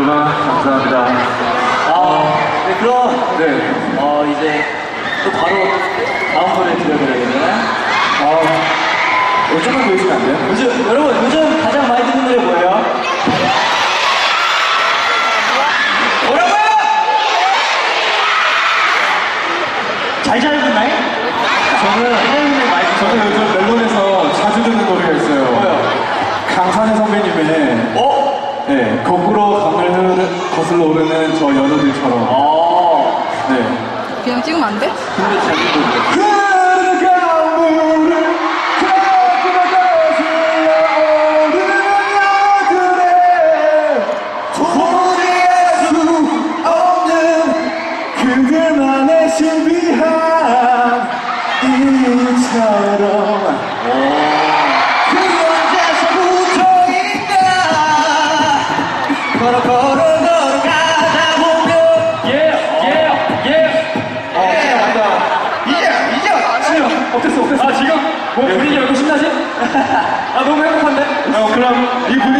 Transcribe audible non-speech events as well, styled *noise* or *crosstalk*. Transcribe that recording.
여러분, 감사합니다. 아, 네, 그럼 네. 어 이제 또 바로 다음 노래 들려드려야겠네. 어, 이거 조금만 보여주면 안 돼요? 요즘 여러분 요즘 가장 많이 듣는 노래 뭐예요? 뭐라고요? 잘 자요 굿나잇? 저는, 저는 요즘 멜론에서 자주 듣는 노래가 있어요. 뭐요? 강산의 선배님의, 어? 네, 거꾸로 강을 흐르는, 거슬러 오르는 저 연어들처럼. 어. 네. 그냥 찍으면 안 돼? 근데 없는 그들만의 신비한 걸어 걸어 걸어 가다 보면 예! 예! 예! 어, 진짜 맞다. 이제! 이제! 진짜 어땠어, 어땠어? 아, 지금? 뭐 분위기 이렇게 신나지? *laughs* 아, 너무 행복한데? 어, 그럼